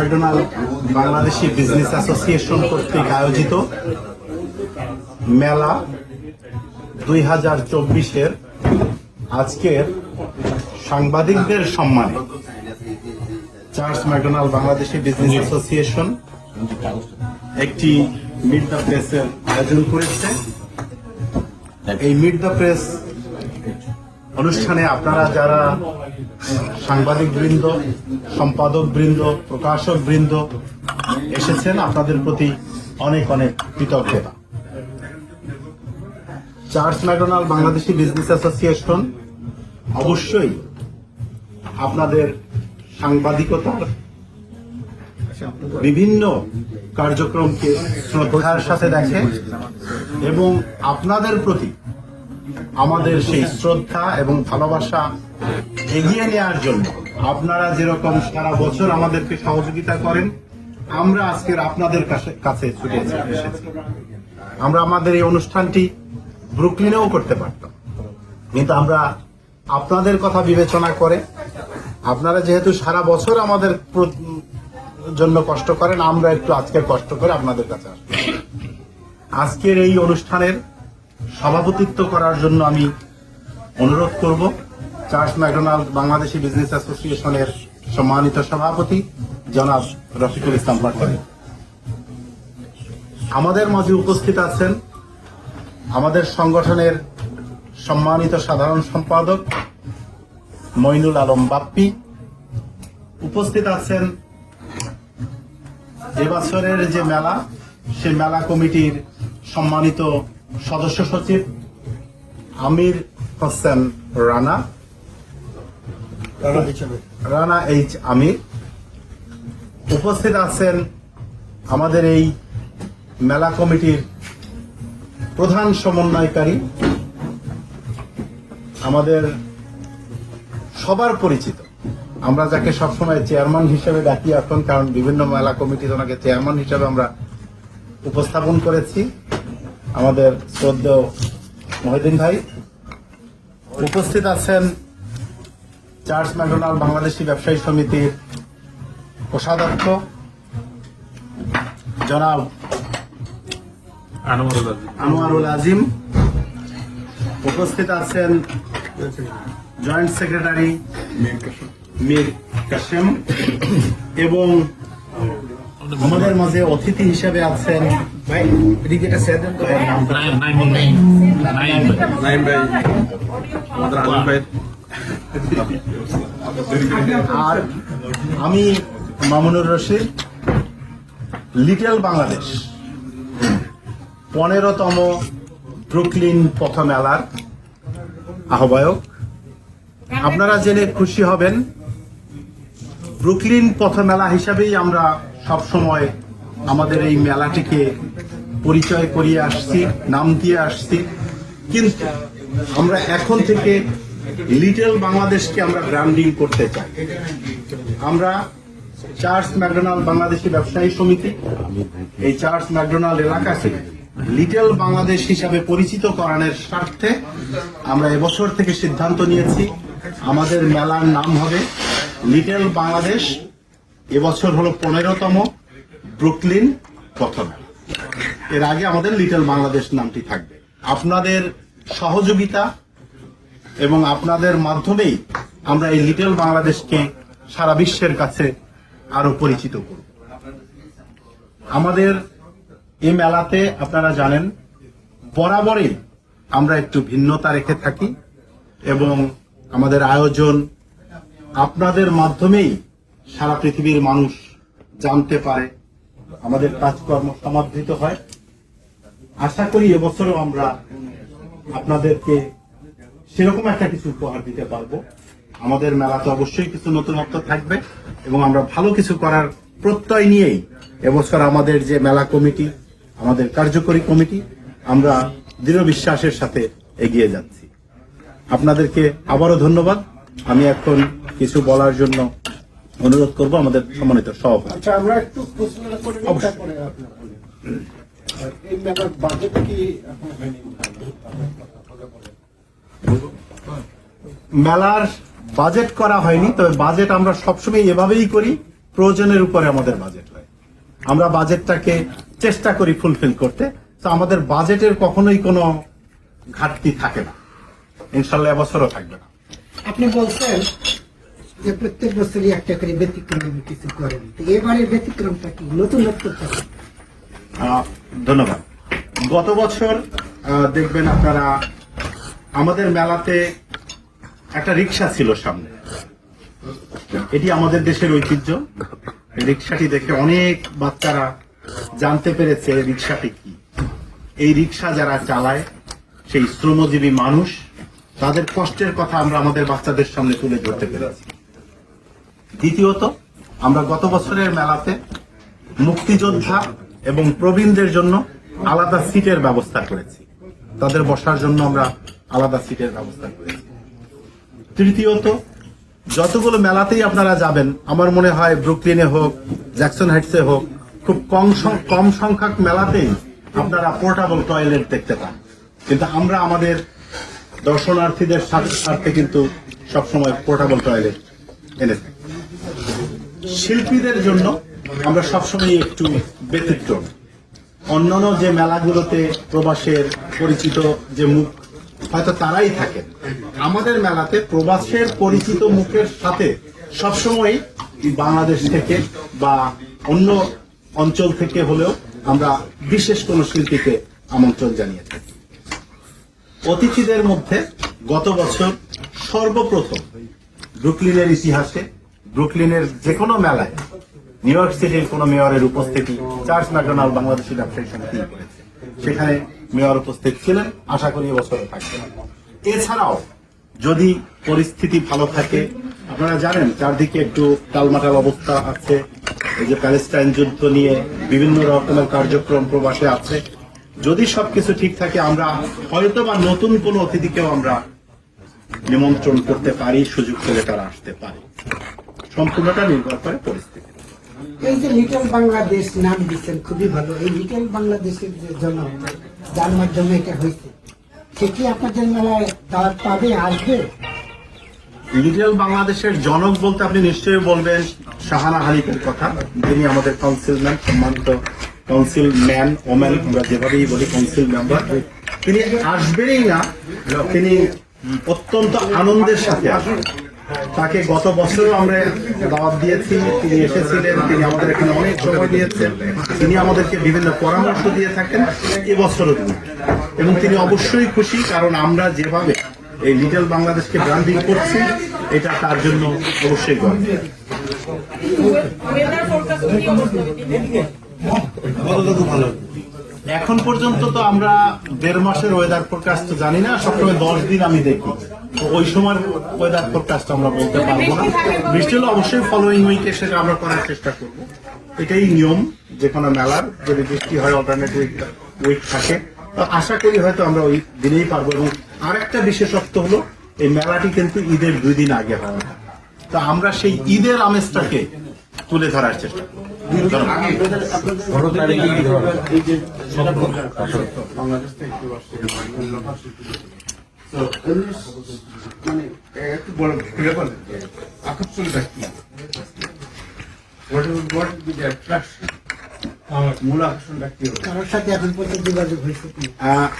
McDonald Bangladeshi business association কর্তৃক আয়োজিত মেলা দুই হাজার চব্বিশের আজকের সাংবাদিকদের সম্মানে। Charles McDonald Bangladeshi business association একটি মিট দ্য প্রেসের আয়োজন করেছে। এই মিট দ্য প্রেস অনুষ্ঠানে আপনারা যারা সাংবাদিক বৃন্দ সম্পাদক বৃন্দ প্রকাশক বৃন্দ এসেছেন, আপনাদের প্রতি অনেক অনেক কৃতজ্ঞতা। Church McDonald Bangladeshi business association অবশ্যই আপনাদের সাংবাদিকতার বিভিন্ন কার্যক্রমকে শ্রদ্ধার সাথে দেখে এবং আপনাদের প্রতি আমাদের সেই শ্রদ্ধা এবং ভালোবাসা এগিয়ে নেওয়ার জন্য আপনারা যেরকম সারা বছর আমাদেরকে সহযোগিতা করেন, আমরা আজকের আপনাদের কাছে ছুটে এসেছি। আমরা আমাদের এই অনুষ্ঠানটি ব্রুকলিনেও করতে পারতাম। কিন্তু আমরা আপনাদের কথা বিবেচনা করে, আপনারা যেহেতু সারা বছর আমাদের জন্য কষ্ট করেন, আমরা একটু আজকে কষ্ট করে আপনাদের কাছে আসব। আজকের এই অনুষ্ঠানের সভাপতিত্ব করার জন্য আমি অনুরোধ করব। চার্লস ম্যাকডোনাল্ড বাংলাদেশি বিজনেস অ্যাসোসিয়েশনের সম্মানিত সভাপতি জনাব রফিকুল ইসলাম পাটোয়ারি। আমাদের মাঝে উপস্থিত আছেন আমাদের সংগঠনের সম্মানিত সাধারণ সম্পাদক মইনুল আলম বাপ্পি। উপস্থিত আছেন এবছরের যে মেলা, সে মেলা কমিটির সম্মানিত সদস্য সচিব আমির হোসেন রানা। রানা এইচ আমির। উপস্থিত আছেন আমাদের এই মেলা কমিটির প্রধান সমন্বয়কারী আমাদের সবার পরিচিত। আমরা যাকে সবসময় চেয়ারম্যান হিসেবে ডাকি এখন কারণ বিভিন্ন মেলা কমিটির ওনাকে চেয়ারম্যান হিসেবে আমরা উপস্থাপন করেছি। আমাদের শ্রদ্ধেয় মহিদিন ভাই। উপস্থিত আছেন চার্চ ম্যাকডোনাল্ড বাংলাদেশি ব্যবসায়ী সমিতির কোষাধ্যক্ষ জনাব আনোয়ারুল আজিম। উপস্থিত আছেন জয়েন্ট সেক্রেটারি মীর কাসেম এবং আমাদের মাঝে অতিথি হিসেবে আছেন ভাই এদিকে একটা তো। নাইম নাইমুল নাইম। নাইম। নাইম ভাই। আমাদের আলম ভাই। আর আমি মামুনুর রশিদ লিটল বাংলাদেশ পনেরোতম ব্রুকলিন পথ মেলার আহ্বায়ক। আপনারা জেনে খুশি হবেন ব্রুকলিন পথ মেলা হিসাবেই আমরা সব সময় আমাদের এই মেলাটিকে পরিচয় করিয়ে আসছি, নাম দিয়ে আসছি। কিন্তু আমরা এখন থেকে লিটল বাংলাদেশকে আমরা ব্র্যান্ডিং করতে চাই। আমরা চার্লস ম্যাকডোনাল্ড বাংলাদেশি ব্যবসায়ী সমিতি, এই চার্লস ম্যাকডোনাল্ড এলাকাকে লিটল বাংলাদেশ হিসাবে পরিচিত করানোর স্বার্থে আমরা এবছর থেকে সিদ্ধান্ত নিয়েছি। আমাদের মেলার নাম হবে লিটল বাংলাদেশ এবছর হলো পনেরোতম ব্রুকলিন প্রথম এর আগে আমাদের লিটল বাংলাদেশ নামটি থাকবে। আপনাদের সহযোগিতা এবং আপনাদের মাধ্যমেই আমরা এই লিটল বাংলাদেশকে সারা বিশ্বের কাছে আরও পরিচিত করব। আমাদের এই মেলাতে আপনারা জানেন, বরাবরই আমরা একটু ভিন্নতা রেখে থাকি এবং আমাদের আয়োজন আপনাদের মাধ্যমেই সারা পৃথিবীর মানুষ জানতে পারে, আমাদের কাজকর্ম সমাদৃত হয়। আশা করি এবছরও আমরা আপনাদেরকে সেরকম একটা কিছু উপহার দিতে পারব। আমাদের মেলাতে অবশ্যই কিছু নতুনত্ব থাকবে এবং আমরা ভালো কিছু করার প্রত্যয় নিয়েই এবছর আমাদের যে মেলা কমিটি, আমাদের কার্যকরী কমিটি, আমরা দৃঢ় বিশ্বাসের সাথে এগিয়ে যাচ্ছি। আপনাদেরকে আবারও ধন্যবাদ। আমি এখন কিছু বলার জন্য অনুরোধ করব আমাদের সম্মানিত সভাপতি। আচ্ছা আমরা একটু প্রশ্ন করে তারপরে আপনি বলেন। আর এই মেলার বাজেট কি মেলার বাজেট করা হয়নি তবে বাজেট আমরা সবসময় এভাবেই করি প্রয়োজনের উপরে আমাদের বাজেট হয় আমরা বাজেটটাকে চেষ্টা করি ফুলফিল করতে তো আমাদের বাজেটের কখনোই কোনো ঘাটতি থাকে না। ইনশাল্লাহ এবছরও থাকবে না। আপনি বলছেন যে প্রত্যেক বছরই একটা করে ব্যতিক্রম কিছু করেন এবারে ব্যতিক্রমটা কি? আহ, ধন্যবাদ। গত বছর দেখবেন আপনারা আমাদের মেলাতে একটা রিক্সা ছিল সামনে। এটি আমাদের দেশের ঐতিহ্য। রিক্সাটি দেখে অনেক বাচ্চারা জানতে পেরেছে রিক্সাটি কি। এই রিক্সা যারা চালায় সেই শ্রমজীবী মানুষ তাদের কষ্টের কথা আমরা আমাদের বাচ্চাদের সামনে তুলে ধরতে পেরেছি। দ্বিতীয়ত, আমরা গত বছরের মেলাতে মুক্তিযোদ্ধা এবং প্রবীণদের জন্য আলাদা সিটের ব্যবস্থা করেছি। তাদের বসার জন্য আমরা আলাদা সিটের ব্যবস্থা করেছি। তৃতীয়ত, যতগুলো মেলাতেই আপনারা যাবেন, আমার মনে হয় ব্রুকলিনে হোক, জ্যাকসন হাইটসে হোক, খুব কম কম সংখ্যক মেলাতেই আপনারা পোর্টাবল টয়লেট দেখতে পান। কিন্তু আমরা আমাদের দর্শনার্থীদের স্বার্থে কিন্তু সবসময় পোর্টাবল টয়লেট এনে থাকি। শিল্পীদের জন্য আমরা সবসময় একটু ব্যতিক্রম। অন্যান্য যে মেলাগুলোতে প্রবাসের পরিচিত যে মুখ, হয়তো তারাই থাকেন। আমাদের মেলাতে প্রবাসের পরিচিত মুখের সাথে সবসময় বাংলাদেশ থেকে বা অন্য অঞ্চল থেকে হলেও আমরা বিশেষ কোনো শিল্পীকে আমন্ত্রণ জানিয়ে থাকি। অতিথিদের মধ্যে গত বছর সর্বপ্রথম ব্রুকলিনের ইতিহাসে ব্রুকলিনের যে কোনো মেলায় নিউ ইয়র্ক সিটির কোনো মেয়রের উপস্থিতি চার্চ ম্যাকডোনাল্ড বাংলাদেশি ব্যবসায়ী সমিতি করেছে। সেখানে মেয়র উপস্থিত ছিলেন, আশা করি এবছরও থাকবেন এছাড়াও যদি পরিস্থিতি ভালো থাকে, আপনারা জানেন চারদিকে একটু টালমাটাল অবস্থা আছে, এই যে প্যালেস্টাইন যুদ্ধ নিয়ে বিভিন্ন রকমের কার্যক্রম প্রবাসে আছে। যদি সবকিছু ঠিক থাকে, আমরা হয়তো বা নতুন কোনো অতিথিকেও আমরা নিমন্ত্রণ করতে পারি, সুযোগ পেলে তারা আসতে পারে। সম্পূর্ণটা নির্ভর করে পরিস্থিতি। এই যে লিটল বাংলাদেশ নাম দিচ্ছেন খুবই ভালো। এই লিটল বাংলাদেশের যে যার মাধ্যমে এটা হয়েছে সে কি আপনাদের মেলায় দাওয়াত পাবে আসবে? লিটল বাংলাদেশের জনক বলতে আপনি নিশ্চয়ই বলবেন শাহানা হানিফের কথা। যিনি আমাদের কাউন্সিলম্যান সম্মানিত কাউন্সিল ম্যান ওম্যান আমরা যেভাবেই বলি কাউন্সিল মেম্বার তিনি আসবেনই না তিনি অত্যন্ত আনন্দের সাথে আসবেন। তাকে গত বছরও আমরা দাওয়াত দিয়েছি তিনি এসেছিলেন তিনি আমাদের এখানে অনেক সময় দিয়েছেন। তিনি আমাদেরকে বিভিন্ন পরামর্শ দিয়ে থাকেন এবছরও তিনি। এবং তিনি অবশ্যই খুশি কারণ আমরা যেভাবে এই লিটল বাংলাদেশকে ব্র্যান্ডিং করছি এটা তার জন্য অবশ্যই গর্বের ওয়েদার ফোরকাস্ট কি অবস্থা দিদি? এখন পর্যন্ত তো আমরা দেড় মাসের ওয়েদার ফোরকাস্ট জানি না, সবসময় দশ দিন আমি দেখি। ওই সময় ওয়েদার ফোরকাস্ট আমরা বলতে পারব না। বৃষ্টি হলে অবশ্যই ফলোইং উইকে সেটা আমরা করার চেষ্টা করব। এটাই নিয়ম, যে কোনো মেলার, যদি বৃষ্টি হয় অল্টারনেট উইক থাকে। আশা করি হয়তো আমরা ওই দিনেই পারব। এবং আরেকটা বিশেষত্ব হলো, এই মেলাটি কিন্তু ঈদের দুই দিন আগে হয়। তো আমরা সেই ঈদের আমেজটাকে তুলে ধরার চেষ্টা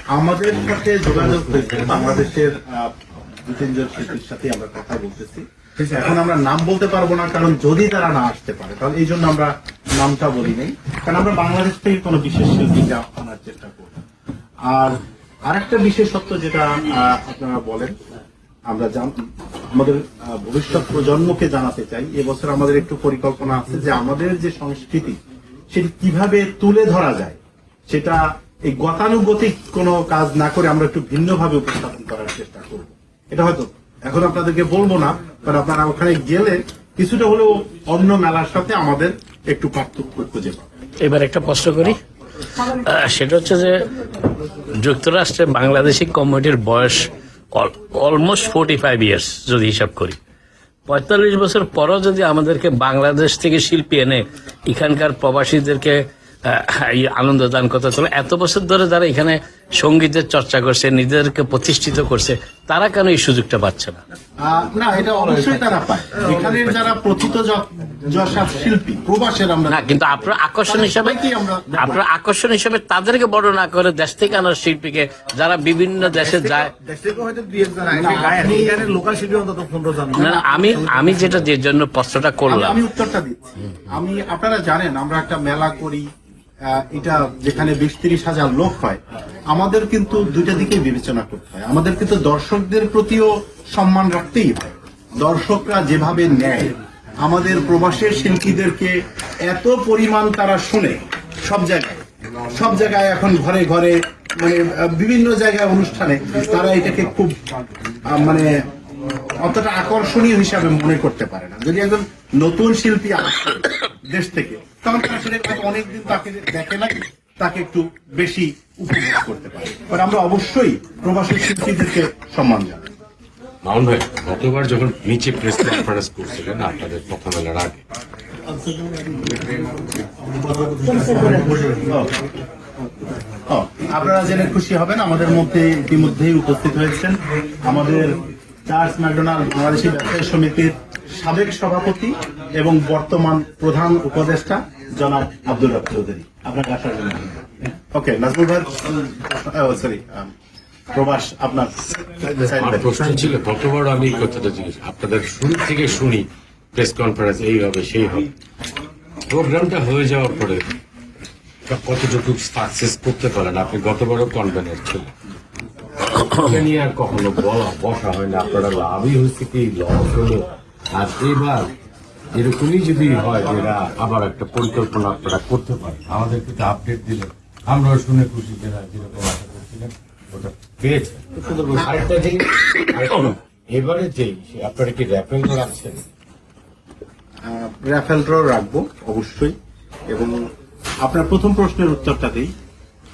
আমাদের সাথে যোগাযোগ হয়েছে। বাংলাদেশের দু তিনজন শিল্পীর সাথে আমরা কথা বলতেছি। এখন আমরা নাম বলতে পারব না, কারণ যদি তারা না আসতে পারে, তাহলে এই জন্য আমরা নামটা বলি নাই। কারণ আমরা বাংলাদেশ থেকে কোনো বিশেষ শিল্পীকে আনার চেষ্টা করব। আর আরেকটা বিশেষত্ব যেটা আপনারা বলেন, আমরা আমাদের ভবিষ্যৎ প্রজন্মকে জানাতে চাই, এবছর আমাদের একটু পরিকল্পনা আছে যে আমাদের যে সংস্কৃতি, সেটি কীভাবে তুলে ধরা যায়, সেটা এই গতানুগতিক কোনো কাজ না করে আমরা একটু ভিন্নভাবে উপস্থাপন করার চেষ্টা করব। এটা হয়তো এখন আপনাদেরকে বলব না, কারণ আপনারা ওখানে গেলে কিছুটা হলেও অন্য মেলার সাথে আমাদের একটু পার্থক্য খুঁজে এবার একটা প্রশ্ন করি। সেটা হচ্ছে যে যুক্তরাষ্ট্রে বাংলাদেশি কমিটির বয়স অলমোস্ট ফোর্টি ফাইভ ইয়ার্স যদি হিসাব করি। পঁয়তাল্লিশ বছর পরও যদি আমাদেরকে বাংলাদেশ থেকে শিল্পী এনে এখানকার প্রবাসীদেরকে আনন্দ দান করতে চলে এত বছর ধরে যারা এখানে সঙ্গীতের চর্চা করছে নিজেদেরকে প্রতিষ্ঠিত করছে তারা কেন এই সুযোগটা পাচ্ছে না? না এটা অবশ্যই তারা পায়। এখানের যারা প্রথিত শিল্পী প্রবাসের আমরা না কিন্তু আপনার আকর্ষণ হিসাবে সবাইকেই আমরা আপনার আকর্ষণ হিসাবে তাদেরকে বড় না করে দেশ থেকে আনার শিল্পীকে যারা বিভিন্ন দেশে যায় দেশ থেকে হয়তো দুই একজন আসবে গায়ে এখানে লোকাল শিল্পী অন্তত পনেরো জন। না না, আমি আমি যেটা যে জন্য প্রশ্নটা করলাম। আমি উত্তরটা দিচ্ছি। আমি আপনারা জানেন আমরা একটা মেলা করি এটা যেখানে বিশ তিরিশ হাজার লোক হয়, আমাদের কিন্তু দুইটা দিকে বিবেচনা করতে হয়। আমাদের কিন্তু দর্শকদের প্রতিও সম্মান রাখতেই হয়। দর্শকরা যেভাবে নেয়, আমাদের প্রবাসের শিল্পীদেরকে এত পরিমাণ তারা শুনে সব জায়গায় সব জায়গায় এখন ঘরে ঘরে মানে বিভিন্ন জায়গায় অনুষ্ঠানে তারা এটাকে খুব মানে অতটা আকর্ষণীয় হিসাবে মনে করতে পারে না। যদি একজন নতুন শিল্পী আসে দেশ থেকে তখন তারা সেটা অনেকদিন তাকে দেখে না তাকে একটু বেশি উপভোগ করতে পারে। আমরা অবশ্যই প্রবাসী শিল্পীদেরকে সম্মান জানাই। মামুন ভাই গতবার যখন নিচে প্রেস কনফারেন্স করছিলেন আপনাদের কথা মেলার আগে আপনারা জেনে খুশি হবেন আমাদের মধ্যে ইতিমধ্যেই উপস্থিত হয়েছেন আমাদের চার্লস ম্যাকডোনাল্ড বাংলাদেশি ব্যবসায়ী সমিতির সাবেক সভাপতি এবং বর্তমান প্রধান উপদেষ্টা জনাব আব্দুল রব চৌধুরী। আপনাকে আসার জন্য ওকে নাজমুল ভাই সরি প্রবাস আপনার প্রশ্ন ছিল গতবার আমি এই কথাটা জিজ্ঞেস আপনাদের শুরু থেকে শুনি প্রেস কনফারেন্স এই হবে সেই হবে প্রোগ্রামটা হয়ে যাওয়ার পরে কতটুকু সাকসেস করতে পারেন? আপনি গতবারও কনভেনার ছিলেন। এটা নিয়ে আর কখনো বলা বসা হয় না। আপনারা লাভই হয়েছে কি লস হলো? আর এবার এরকমই যদি হয় এরা আবার একটা পরিকল্পনা আপনারা করতে পারেন। আমাদের কিন্তু আপডেট দিলেন। আমরাও শুনে খুশি যে যেরকম আশা করছিলেন ওটা পেয়েছে আরেকটা জিনিস এবারে যে আপনারা কি র্যাপেল রাখছেন র্যাফেল ড্র রাখব অবশ্যই। এবং আপনার প্রথম প্রশ্নের উত্তরটা দিই।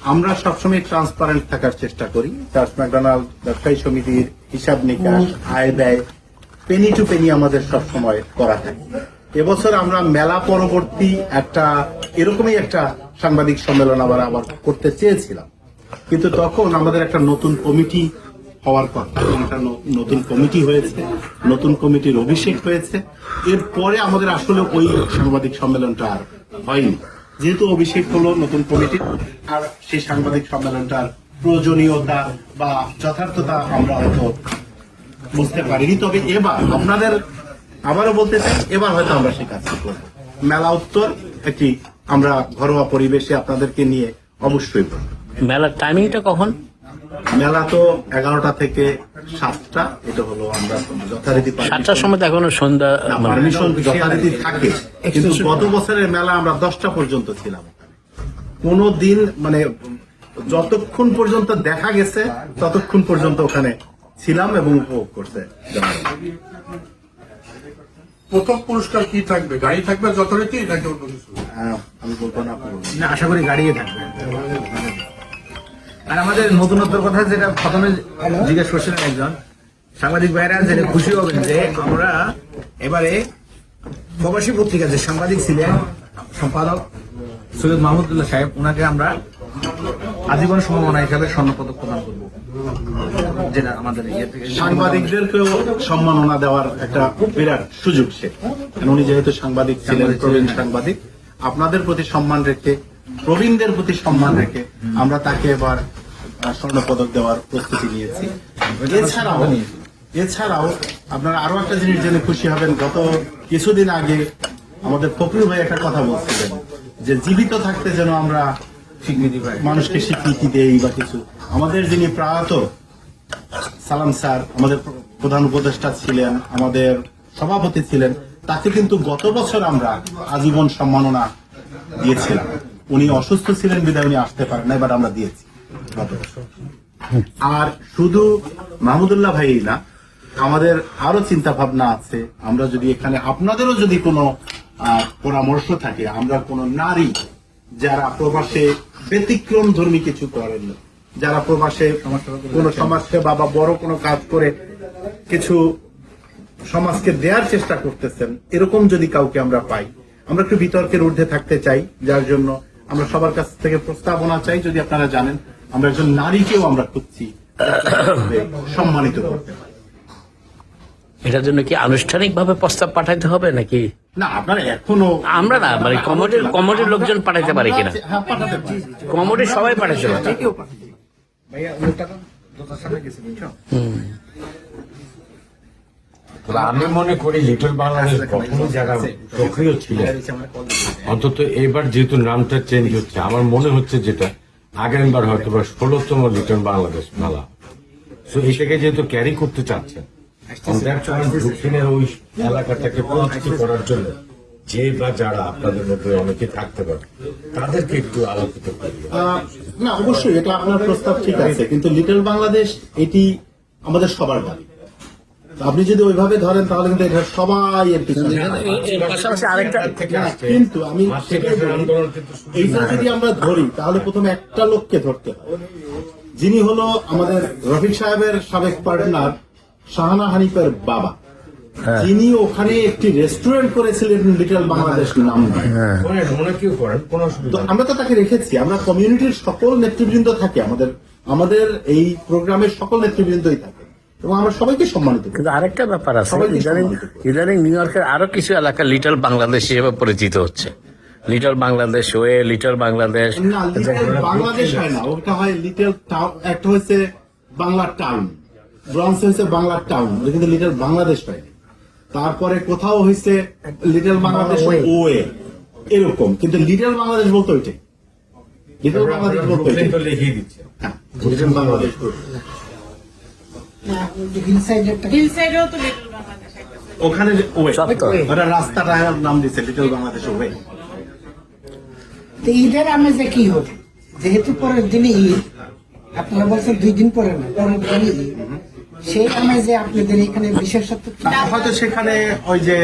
আমরা সবসময় ট্রান্সপারেন্ট থাকার চেষ্টা করি। চার্লস ম্যাকডোনাল্ড ব্যবসায়ী সমিতির হিসাব নিকাশ, আয় ব্যয় পেনি টু পেনি আমাদের সবসময় করা থাকে। এবছর আমরা মেলা পরবর্তী একটা, এরকমই একটা সাংবাদিক সম্মেলন আবার আবার করতে চেয়েছিলাম। কিন্তু তখন আমাদের একটা নতুন কমিটি হওয়ার ন- নতুন কমিটি হয়েছে, নতুন কমিটির অভিষেক হয়েছে। এরপরে আমাদের আসলে ওই সাংবাদিক সম্মেলনটা আর হয়নি। যেহেতু অভিষেক হলো নতুন কমিটির আর সেই সাংবাদিক সম্মেলনটার প্রয়োজনীয়তা বা যথার্থতা আমরা হয়তো বুঝতে পারিনি। তবে এবার আপনাদের আবারও বলতে চাই, এবার হয়তো আমরা সেই কাজটি করব। মেলা উত্তর, একটি আমরা ঘরোয়া পরিবেশে আপনাদেরকে নিয়ে অবশ্যই মেলার টাইমিংটা কখন? মেলা তো এগারোটা থেকে সাতটা এটা হলো আমরা যথারীতি সাতটার সময় তো এখনও সন্ধ্যা পারমিশন যথারীতি থাকে কিন্তু গত বছরের মেলা আমরা দশটা পর্যন্ত ছিলাম কোন দিন মানে যতক্ষণ পর্যন্ত দেখা গেছে ততক্ষণ পর্যন্ত ওখানে ছিলাম এবং উপভোগ করছে প্রথম পুরস্কার কি থাকবে? গাড়ি থাকবে যথারীতি নাকি অন্য কিছু? আমি বলব না না আশা করি গাড়িয়ে থাকবে। আর আমাদের নতুনত্বর কথা যেটা প্রথমে জিজ্ঞেস করছিলেন একজন সাংবাদিক ভাইরা জেনে খুশি হবেন যে আমরা এবারে প্রবাসী পত্রিকা যে সাংবাদিক ছিলেন সম্পাদক সৈয়দ মাহমুদুল্লাহ সাহেব ওনাকে আমরা আজীবন সম্ভাবনা হিসাবে স্বর্ণপদক প্রদান করব। যেটা আমাদের ইয়ে সাংবাদিকদেরকেও সম্মাননা দেওয়ার একটা বিরাট সুযোগ সে। উনি যেহেতু সাংবাদিক ছিলেন প্রবীণ সাংবাদিক আপনাদের প্রতি সম্মান রেখে প্রবীণদের প্রতি সম্মান রেখে আমরা তাকে এবার আহ, স্বর্ণপদক দেওয়ার প্রস্তুতি নিয়েছি। এছাড়াও এছাড়াও আপনারা আরও একটা জিনিস জেনে খুশি হবেন গত কিছুদিন আগে আমাদের ফকরুল ভাই একটা কথা বলছিলেন যে জীবিত থাকতে যেন আমরা মানুষকে স্বীকৃতি দেই বা কিছু। আমাদের যিনি প্রয়াত সালাম স্যার আমাদের প্রধান উপদেষ্টা ছিলেন আমাদের সভাপতি ছিলেন তাকে কিন্তু গত বছর আমরা আজীবন সম্মাননা দিয়েছিলাম। উনি অসুস্থ ছিলেন বিদায় উনি আসতে পারেন না এবার আমরা দিয়েছি। আর শুধু মাহমুদুল্লাহ ভাই না, আমাদের আরও চিন্তা ভাবনা আছে। আমরা যদি এখানে আপনাদেরও যদি কোনো পরামর্শ থাকে, আমরা কোনো নারী যারা প্রবাসে ব্যতিক্রম ধর্মী কিছু করেন যারা প্রবাসে কোনো সমাজসেবা বা বড় কোনো কাজ করে কিছু সমাজকে দেওয়ার চেষ্টা করতেছেন, এরকম যদি কাউকে আমরা পাই, আমরা একটু বিতর্কের ঊর্ধ্বে থাকতে চাই, যার জন্য আমরা সবার কাছ থেকে প্রস্তাবনা চাই, যদি আপনারা জানেন। আমরা একজন নারীকেও আমরা খুঁজছি সম্মানিত করতে পারি। এটার জন্য কি আনুষ্ঠানিকভাবে প্রস্তাব পাঠাইতে হবে নাকি? না আপনার এখনও আমরা না মানে কমিটির কমিটির লোকজন পাঠাইতে পারে কিনা? হ্যাঁ পাঠাতে পারি। কমিটির সবাই পাঠাইতে পারে। আমি মনে করি লিটল বাংলাদেশ কখনো যারা সক্রিয় ছিল অন্তত এবার যেহেতু নামটা চেঞ্জ হচ্ছে আমার মনে হচ্ছে যেটা আগামীবার হয়তো বা ষোলোতম লিটল বাংলাদেশ মেলা। তো এটাকে যেহেতু ক্যারি করতে চাচ্ছেন দক্ষিণের ওই এলাকাটাকে পরিচিত করার জন্য যে বা যারা আপনাদের মধ্যে অনেকে থাকতে পারে তাদেরকে একটু আলোকিত আহ, না অবশ্যই এটা আপনার প্রস্তাব ঠিক আছে কিন্তু লিটল বাংলাদেশ এটি আমাদের সবার বাড়ি। আপনি যদি ওইভাবে ধরেন তাহলে কিন্তু এটা সবাই এর পিছনে পাশাপাশি আরেকটা কিন্তু আমি এইটা যদি আমরা ধরি তাহলে প্রথমে একটা লোককে ধরতে হবে। যিনি হলো আমাদের রফিক সাহেবের সাবেক পার্টনার শাহানা হানিফের বাবা। যিনি ওখানে একটি রেস্টুরেন্ট করেছিলেন লিটল বাংলাদেশ নাম দিয়ে। করেন কেউ করেন? কোনো তো অসুবিধা নেই। আমরা তো তাকে রেখেছি আমরা কমিউনিটির সকল নেতৃবৃন্দ থাকে আমাদের আমাদের এই প্রোগ্রামের সকল নেতৃবৃন্দই থাকে। এবং আমরা সবাইকে সম্মানিত কিন্তু আরেকটা ব্যাপার আছে ইদানিং ইদানিং নিউ ইয়র্কের আরও কিছু এলাকা লিটল বাংলাদেশ হিসেবে পরিচিত হচ্ছে। Little Bangladesh way little Bangladesh Bangladesh হয় না ওটা হয় লিটল টাউন একটা হচ্ছে বাংলা টাউন ব্রঞ্জ হয়েছে বাংলা টাউন কিন্তু লিটল বাংলাদেশ হয়নি তারপরে কোথাও হয়েছে লিটল বাংলাদেশ ওয়ে। এরকম কিন্তু লিটল বাংলাদেশ বলতো ওইটাই। লিটল বাংলাদেশ বলতো হ্যাঁ, লিটল বাংলাদেশ। হিল সাইডেরটা হিল সাইডেও তো লিটল বাংলাদেশ ওখানে ওয়ে সত্য। ওটা রাস্তাটা নাম দিয়েছে লিটল বাংলাদেশ ওয়ে তো ঈদের আমেজে কি হবে? যেহেতু পরের দিনে ঈদ আপনারা বলছেন দুই দিন পরে না পরের দিনে ঈদ। সেই আমেজে আপনাদের এখানে বিশেষত্ব হয়তো সেখানে ওই যে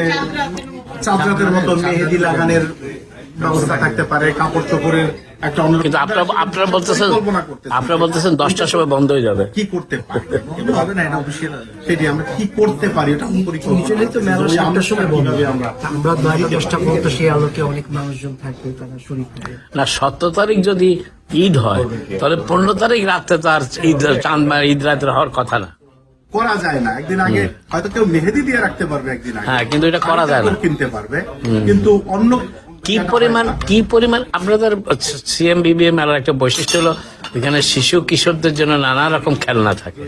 চাঁদরাতের মতো মেহেদি লাগানোর ব্যবস্থা থাকতে পারে কাপড় চোপড়ের একটা কিন্তু আপনারা আপনারা বলতেছেন আপনারা বলতেছেন দশটার সময় বন্ধ হয়ে যাবে। কি করতে পারি? হবে না এটা অফিসিয়াল সেটি আমরা কি করতে পারি? ওটা Usually তো মেলা সাতটার সময় বন্ধ। আমরা আমরা নয়টা দশটা পর্যন্ত সেই আলোকে অনেক মানুষজন থাকবে তারা শরীর না সতেরো তারিখ যদি ঈদ হয় তাহলে পনেরো তারিখ রাত্রে তো আর ঈদ চাঁদ ঈদ রাতের হওয়ার কথা না। করা যায় না। একদিন আগে হয়তো কেউ মেহেদি দিয়ে রাখতে পারবে একদিন আগে। হ্যাঁ, কিন্তু এটা করা যায় না। কিনতে পারবে। কিন্তু অন্য কি পরিমাণ কি পরিমাণ আপনাদের সিএমবিবি মেলার একটা বৈশিষ্ট্য হলো এখানে শিশু কিশোরদের জন্য নানা রকম খেলনা থাকে।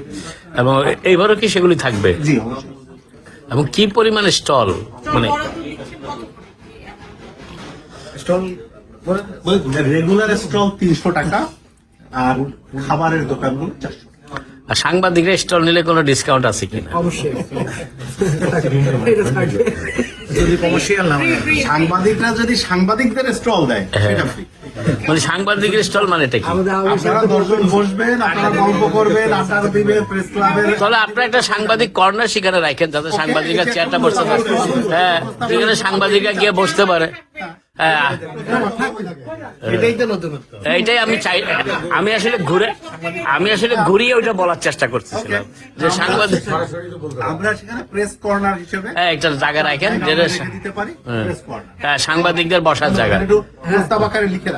এবং এইবারও কি সেগুলি থাকবে? এবং কি পরিমাণে স্টল? মানে বরাদ্দ দিচ্ছে কত স্টল রেগুলার স্টল তিনশো টাকা আর খাবারের দোকানগুলো চারশো আর সাংবাদিকরা স্টল নিলে কোনো ডিসকাউন্ট আছে কিনা? অবশ্যই যদি কমার্শিয়াল না সাংবাদিকরা যদি সাংবাদিকদের স্টল দেয় সেটা ফ্রি মানে সাংবাদিকের স্টল মানে এটা কি? আপনারা দর্শন বসবেন আপনারা গল্প করবেন আড্ডা দিবে প্রেস ক্লাবের তাহলে আপনারা একটা সাংবাদিক কর্নার সেখানে রাখেন যাতে সাংবাদিকরা চেয়ারটা বসতে পারে। হ্যাঁ সেখানে সাংবাদিকরা গিয়ে বসতে পারে। হ্যাঁ। এটাই এইটাই আমি চাই। আমি আসলে ঘুরে আমি আসলে ঘুরিয়ে ওইটা বলার চেষ্টা করতেছিলাম। যে সাংবাদিক আমরা সেখানে প্রেস কর্নার হিসেবে হ্যাঁ একটা জায়গা রাখেন যেটা দিতে পারি প্রেস কর্নার হ্যাঁ, সাংবাদিকদের বসার জায়গা। প্রস্তাব আকারে লিখে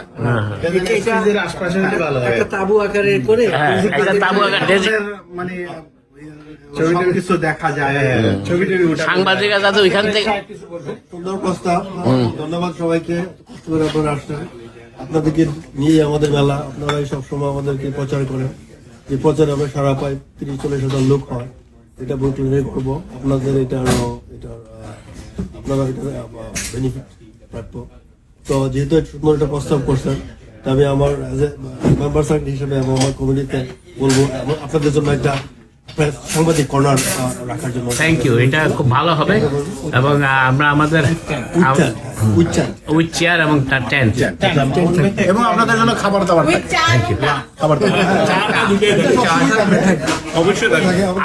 আশপাশে ভালো হয়। একটা তাবু আকারে করে হ্যাঁ একটা তাবু আকার মানে সব কিছু দেখা যায়। ছবি টবি উঠা সাংবাদিকরা যাতে ওইখান থেকে সুন্দর প্রস্তাব। ধন্যবাদ সবাইকে। কষ্ট করে আপনারা আসছেন আপনাদেরকে নিয়ে আমাদের মেলা। আপনারাই সবসময় আমাদেরকে প্রচার করেন। যে প্রচারে আমরা সারা পাই তিরিশ চল্লিশ হাজার লোক হয়। এটা ব্রুকলিনে করব। আপনাদের এটা এটা আপনারা এটা বেনিফিট প্রাপ্য তো যেহেতু সুন্দর একটা প্রস্তাব করছেন তা আমি আমার মেম্বার সার্কেল হিসেবে আমার কমিটিতে বলব আপনাদের জন্য একটা সাংবাদিক কর্নার রাখার জন্য। থ্যাংক ইউ এটা খুব ভালো হবে। এবং আমরা আমাদের চেয়ার এবং টেন্ট এবং আপনাদের জন্য খাবার দাবার। খাবার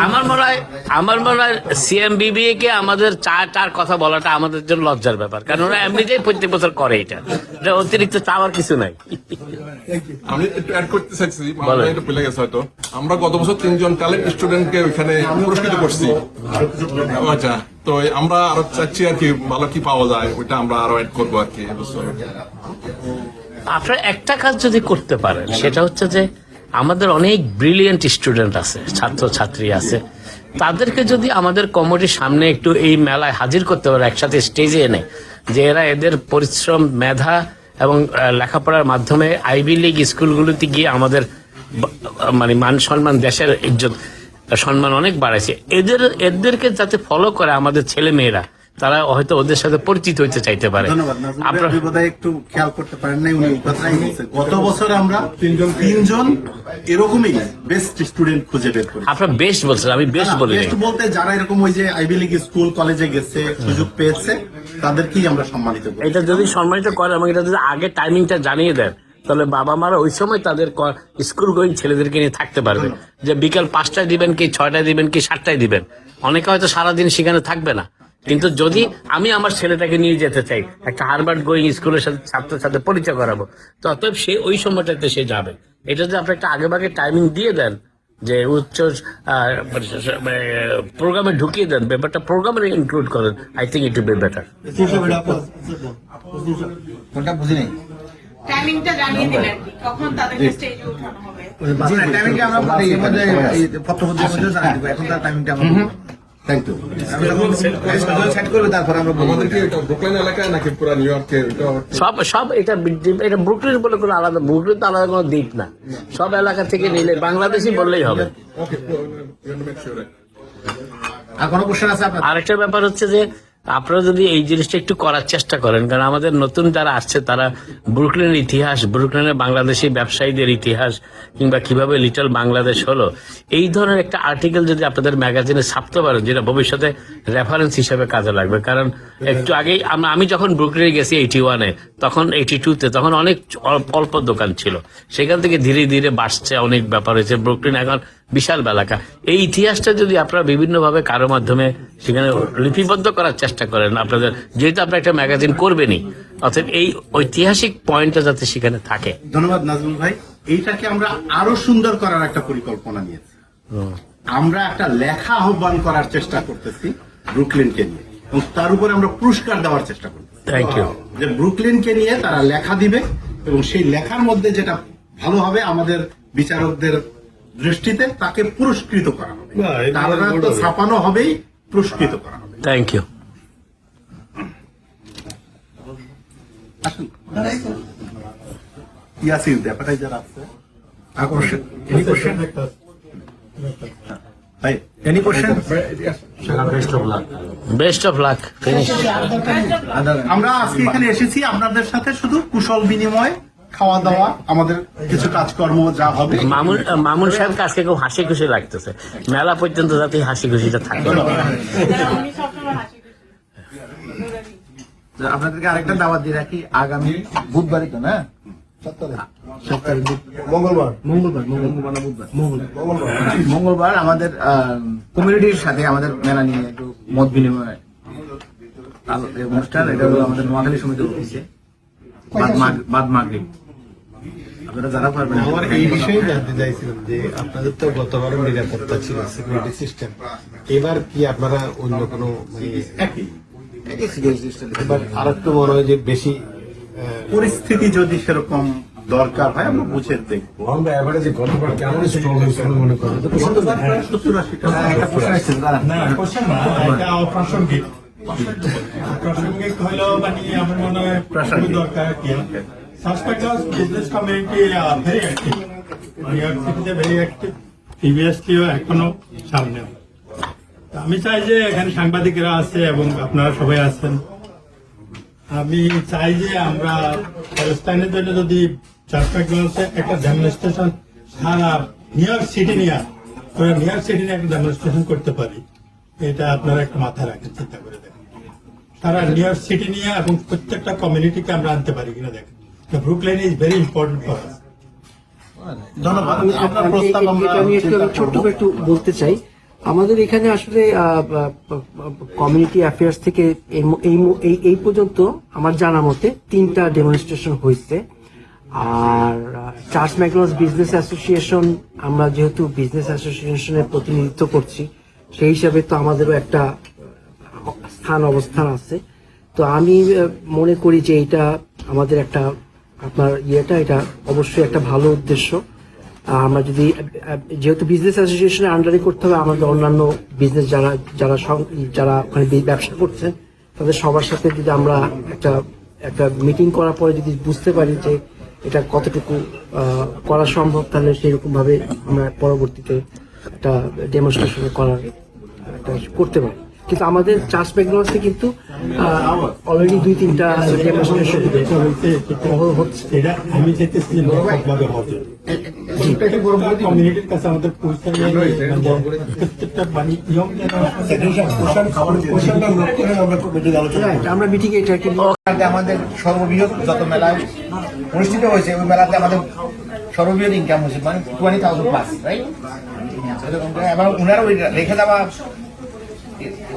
আমার মনে হয় আমার মনে হয় সিএমবিবি কে আমাদের চা টার কথা বলাটা আমাদের জন্য লজ্জার ব্যাপার। কারণ ওরা এমনিতেই প্রত্যেক বছর করে এটা। এটা অতিরিক্ত চাওয়ার কিছু নাই। আমি একটু অ্যাড করতে চাইছি। আমার পেলে গেছে হয়তো। আমরা গত বছর তিনজন ট্যালেন্ট স্টুডেন্টকে ওইখানে পুরস্কৃত করছি। আচ্ছা তো আমরা আরও চাচ্ছি আর কি ভালো কি পাওয়া যায় ওইটা আমরা আরও অ্যাড করব আর কি আপনারা একটা কাজ যদি করতে পারেন সেটা হচ্ছে যে আমাদের অনেক ব্রিলিয়েন্ট স্টুডেন্ট আছে ছাত্র ছাত্রী আছে। তাদেরকে যদি আমাদের কমিটির সামনে একটু এই মেলায় হাজির করতে পারে একসাথে স্টেজে এনে যে এরা এদের পরিশ্রম মেধা এবং লেখাপড়ার মাধ্যমে আইভি লিগ স্কুলগুলোতে গিয়ে আমাদের মানে মান সম্মান দেশের ইজ্জত সম্মান অনেক বাড়াইছে। এদের এদেরকে যাতে ফলো করে আমাদের ছেলে মেয়েরা তারা হয়তো ওদের সাথে পরিচিত হইতে চাইতে পারে। আপনার আপনি বোধহয় একটু খেয়াল করতে পারেন নাই উনি কথাই গত বছর আমরা তিনজন তিনজন এরকমই বেস্ট স্টুডেন্ট খুঁজে বের করি আপনার বেশ বলছেন আমি বেশ বলি বেস্ট বলতে যারা এরকম ওই যে আইভি লীগ স্কুল কলেজে গেছে সুযোগ পেয়েছে তাদেরকেই আমরা সম্মানিত করি। এটা যদি সম্মানিত করে এবং এটা যদি আগে টাইমিংটা জানিয়ে দেন। তাহলে বাবা মারা ওই সময় তাদের স্কুল গোয়িং ছেলেদেরকে নিয়ে থাকতে পারবে। যে বিকাল পাঁচটায় দিবেন কি ছয়টায় দিবেন কি সাতটায় দিবেন? অনেকে হয়তো সারাদিন সেখানে থাকবে না। কিন্তু যদি আমি আমার ছেলেটাকে নিয়ে যেতে চাই একটা হারবার্ড গোয়িং স্কুলের সাথে ছাত্রের সাথে পরিচয় করাবো তো অতএব সে ওই সময়টাতে সে যাবে। এটা যদি আপনি একটা আগে ভাগে টাইমিং দিয়ে দেন যে উচ্চ প্রোগ্রামে ঢুকিয়ে দেন ব্যাপারটা প্রোগ্রামে ইনক্লুড করেন I think it be better কোনটা বুঝি টাইমিংটা জানিয়ে দিলেন কখন তাদেরকে স্টেজে উঠানো হবে। টাইমিংটা আমরা পরে এর মধ্যে এই পত্রপত্রের মধ্যে জানিয়ে দেবো এখন তার টাইমিংটা আমরা থ্যাংক ইউ সেট করবে তারপর আমরা আমাদের কি এটা ব্রুকলিন এলাকায় নাকি পুরো নিউ ইয়র্কে সব সব এটা এটা ব্রুকলিন বলে কোনো আলাদা ব্রুকলিন তো আলাদা কোনো দ্বীপ না। সব এলাকা থেকে নিলে বাংলাদেশি বললেই হবে। ওকে মেক আর কোনো কোশ্চেন আছে আপনার? আরেকটা ব্যাপার হচ্ছে যে আপনারা যদি এই জিনিসটা একটু করার চেষ্টা করেন, কারণ আমাদের নতুন যারা আসছে, তারা ব্রুকলেনের ইতিহাস, ব্রুকলেনের বাংলাদেশি ব্যবসায়ীদের ইতিহাস, কিংবা কীভাবে লিটল বাংলাদেশ হলো, এই ধরনের একটা আর্টিকেল যদি আপনাদের ম্যাগাজিনে ছাপতে পারেন, যেটা ভবিষ্যতে রেফারেন্স হিসেবে কাজে লাগবে। কারণ একটু আগেই আমি যখন ব্রুকলিনে গেছি এইটি ওয়ানে তখন এইটি টুতে তখন অনেক অল্প দোকান ছিল। সেখান থেকে ধীরে ধীরে বাড়ছে, অনেক ব্যাপার হয়েছে। ব্রুকলিন এখন বিশাল বেলাকা। এই ইতিহাসটা যদি আপনারা বিভিন্নভাবে কারও মাধ্যমে সেখানে লিপিবদ্ধ করার চেষ্টা করেন আপনাদের যেহেতু আপনারা একটা ম্যাগাজিন করবেনই অর্থাৎ এই ঐতিহাসিক পয়েন্টটা যাতে সেখানে থাকে। ধন্যবাদ নাজমুল ভাই। এইটাকে আমরা আরও সুন্দর করার একটা পরিকল্পনা নিয়েছি। আমরা একটা লেখা আহ্বান করার চেষ্টা করতেছি ব্রুকলিনকে নিয়ে এবং তার উপরে আমরা পুরস্কার দেওয়ার চেষ্টা করতেছি। থ্যাংক ইউ যে ব্রুকলিনকে নিয়ে তারা লেখা দিবে এবং সেই লেখার মধ্যে যেটা ভালো হবে আমাদের বিচারকদের দৃষ্টিতে তাকে পুরস্কৃত করা হবে। তারা তো ছাপানো হবেই পুরস্কৃত করা হবে। থ্যাংক ইউ ইয়াসির ব্যাপারটাই যারা আছে আর এনি কোশ্চেন ভাই any question best of luck finish আমরা আজকে এখানে এসেছি আপনাদের সাথে শুধু কুশল বিনিময় খাওয়া দাওয়া আমাদের কিছু কাজকর্ম যা হবে। মামুন মামুন সাহেবকে আজকে খুব হাসি খুশি লাগতেছে। মেলা পর্যন্ত যাতে হাসি খুশিটা থাকে। আপনাদেরকে আরেকটা দাওয়াত দিয়ে রাখি আগামী বুধবারই তো না? মঙ্গলবার। মঙ্গলবার মঙ্গলবার। বুধবার? মঙ্গলবার। আমাদের কমিউনিটির সাথে আমাদের মেলা নিয়ে একটু মত বিনিময় অনুষ্ঠান। এটা হলো আমাদের নোয়াখালী সমিতির অফিসে। বাদ মাগ- মাগরিব। আমার এই বিষয়ে জানতে চাইছিলাম যে আপনাদের তো গতবারও নিরাপত্তা ছিল সিকিউরিটি সিস্টেম এবার কি আপনারা অন্য কোনো মানে। এবার আর একটু মনে হয় যে বেশি পরিস্থিতি যদি সেরকম দরকার হয় আমরা বুঝে দেখব। আমরা এভারেজে গতবার কেমন স্ট্রং মনে সত্তর আশিটা অপ্রাসঙ্গিক। প্রাসঙ্গিক হইলেও মানে আমার মনে হয় দরকার কি? Community very active New York সিটিতে ভেরি অ্যাক্টিভ প্রিভিয়াসলিও এখনও সামনে আমি চাই যে এখানে সাংবাদিকরা আছে এবং আপনারা সবাই আছেন আমি চাই যে আমরা প্যালেস্টাইনের জন্য যদি একটা ডেমনস্ট্রেশন সারা নিউ ইয়র্ক সিটি নিয়ে নিউ ইয়র্ক সিটি নিয়ে একটা ডেমনস্ট্রেশন করতে পারি। এটা আপনারা একটা মাথায় রাখেন চিন্তা করে দেখেন। সারা নিউ ইয়র্ক সিটি নিয়ে এবং প্রত্যেকটা কমিউনিটিকে আমরা আনতে পারি কিনা দেখেন। আমরা এটা আমি একটু চিন্তা ছোট্ট একটু বলতে চাই। আমাদের এখানে আসলে কমিউনিটি অ্যাফেয়ার্স থেকে এই এই এই এই পর্যন্ত আমার জানা মতে তিনটা ডেমনস্ট্রেশন হয়েছে। আর চার্চ ম্যাকলস বিজনেস অ্যাসোসিয়েশন আমরা যেহেতু বিজনেস অ্যাসোসিয়েশনের প্রতিনিধিত্ব করছি সেই হিসাবে তো আমাদেরও একটা স্থান অবস্থান আছে। তো আমি মনে করি যে এটা আমাদের একটা আপনার ইয়েটা, এটা অবশ্যই একটা ভালো উদ্দেশ্য। আমরা যদি যেহেতু বিজনেস অ্যাসোসিয়েশনের আন্ডারে করতে হবে, আমাদের অন্যান্য বিজনেস যারা যারা যারা ওখানে ব্যবসা করছেন তাদের সবার সাথে যদি আমরা একটা একটা মিটিং করার পরে যদি বুঝতে পারি যে এটা কতটুকু করা সম্ভব, তাহলে সেরকম ভাবে আমরা পরবর্তীতে একটা ডেমনস্ট্রেশন করার, একটা করতে পারি। কিন্তু আমাদের চার্জ ম্যাকডোনাল্ডসে কিন্তু অলরেডি দুই তিনটা হচ্ছে এটা আমি চাইতেছি কমিউনিটির কাছে আমাদের মানে আমরা মিটিং এটা কি আমাদের সর্ববৃহৎ যত মেলায় অনুষ্ঠিত হয়েছে ওই মেলাতে আমাদের সর্ববৃহৎ ইনকাম হয়েছে মানে টোয়েন্টি থাউজেন্ড প্লাস রাইট এবার ওনারা ওই রেখে দেওয়া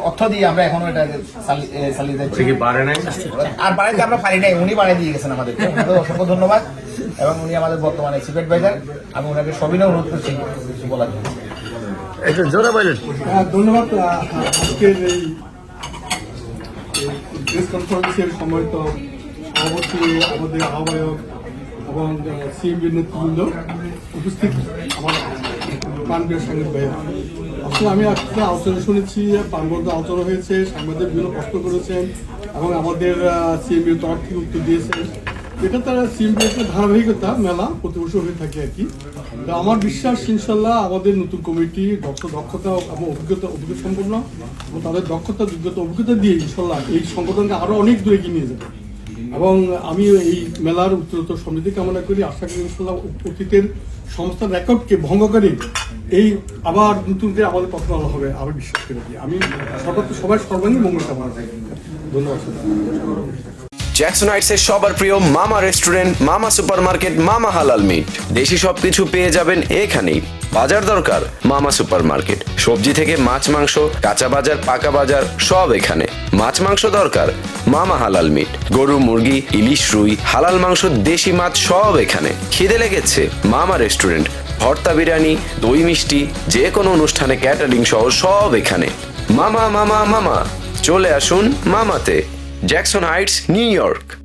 অর্থ দিয়ে আমরা এখনও এটা চালিয়ে যাচ্ছি। আর বাড়াইতে আমরা পারি নাই উনি বাড়াই দিয়ে গেছেন আমাদের অসংখ্য ধন্যবাদ। এবং উনি আমাদের বর্তমানে চিফ অ্যাডভাইজার আমি ওনাকে সবিনয় অনুরোধ করছি কিছু বলার জন্য। বলেন। ধন্যবাদ আজকের এই প্রেস কনফারেন্সের সময় তো সভাপতি আমাদের আহ্বায়ক এবং সিএমবির নেতৃবৃন্দ উপস্থিত। আমার প্রাণপ্রিয় সাংবাদিক ভাইয়া আসলে আমি আজকে আলোচনা শুনেছি প্রাণবদ্ধ আলোচনা হয়েছে সাংবাদিক বিভিন্ন প্রশ্ন করেছেন এবং আমাদের সিএমবির তরফ থেকে উত্তর দিয়েছেন। এটা তারা সিএমবি একটা ধারাবাহিকতা, মেলা প্রতি বছর হয়ে থাকে আর কি। আমার বিশ্বাস, ইনশাল্লাহ, আমাদের নতুন কমিটি দক্ষ দক্ষতা এবং অভিজ্ঞতা অভিজ্ঞতা সম্পন্ন এবং তাদের দক্ষতা, যোগ্যতা, অভিজ্ঞতা দিয়ে ইনশাল্লাহ এই সংগঠনকে আরও অনেক দূরে এগিয়ে নিয়ে যাবে। এবং আমি এই মেলার উত্তরোত্তর সমৃদ্ধি কামনা করি। আশা করি, ইনশাল্লাহ, অতীতের সমস্ত রেকর্ডকে ভঙ্গ করে এই আবার নতুন করে আমাদের পথ আলো হবে, আমি বিশ্বাস করি আমি সর্বত্র সবাই সর্বাঙ্গীন মঙ্গল কামনা ধন্যবাদ জ্যাকসনাইটসের সবার প্রিয় মামা রেস্টুরেন্ট, মামা সুপারমার্কেট, মামা হালাল মিট। দেশি সবকিছু পেয়ে যাবেন এখানেই। বাজার দরকার, মামা সুপারমার্কেট। সবজি থেকে মাছ, মাংস, কাঁচা বাজার, পাকা বাজার, সব এখানে। মাছ, মাংস দরকার, মামা হালাল মিট। গরু, মুরগি, ইলিশ, রুই, হালাল মাংস, দেশি মাছ, সব এখানে। খিদে লেগেছে, মামা রেস্টুরেন্ট ভর্তা বিরিয়ানি, দই মিষ্টি যে কোনো অনুষ্ঠানে ক্যাটারিং সহ সব এখানে। মামা মামা মামা, চলে আসুন মামাতে, জ্যাকসন হাইটস, নিউ ইয়র্ক।